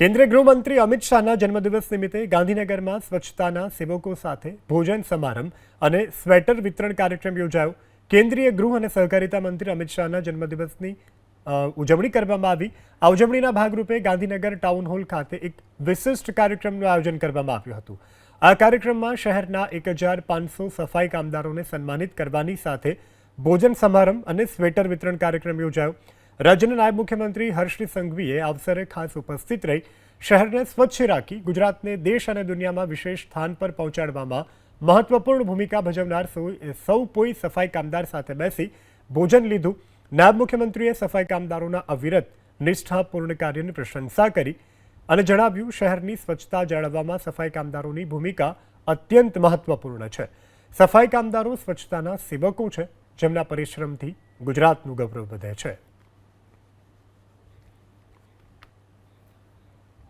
કેન્દ્રીય ગૃહમંત્રી અમિત શાહના જન્મદિવસ નિમિત્તે ગાંધીનગરમાં સ્વચ્છતાના સેવકો સાથે ભોજન સમારંભ અને સ્વેટર વિતરણ કાર્યક્રમ યોજાયો. કેન્દ્રીય ગૃહ અને સહકારિતા મંત્રી અમિત શાહના જન્મદિવસની ઉજવણી કરવામાં આવી. આ ઉજવણીના ભાગરૂપે ગાંધીનગર ટાઉન હોલ ખાતે એક વિશિષ્ટ કાર્યક્રમનું આયોજન કરવામાં આવ્યું હતું. આ કાર્યક્રમમાં શહેરના એક હજાર પાંચસો સફાઈ કામદારોને સન્માનિત કરવાની સાથે ભોજન સમારંભ અને સ્વેટર વિતરણ કાર્યક્રમ યોજાયો. રાજ્યના નાયબ મુખ્યમંત્રી હર્ષ સંઘવીએ અવસરે ખાસ ઉપસ્થિત રહી શહેરને સ્વચ્છ રાખી ગુજરાતને દેશ અને દુનિયામાં વિશેષ સ્થાન પર પહોંચાડવામાં મહત્વપૂર્ણ ભૂમિકા ભજવનાર સૌ સૌ કોઈ સફાઈ કામદાર સાથે બેસી ભોજન લીધું. નાયબ મુખ્યમંત્રીએ સફાઈ કામદારોના અવિરત નિષ્ઠાપૂર્ણ કાર્યની પ્રશંસા કરી અને જણાવ્યું, શહેરની સ્વચ્છતા જાળવવામાં સફાઈ કામદારોની ભૂમિકા અત્યંત મહત્વપૂર્ણ છે. સફાઈ કામદારો સ્વચ્છતાના સેવકો છે, જેમના પરિશ્રમથી ગુજરાતનું ગૌરવ વધે છે.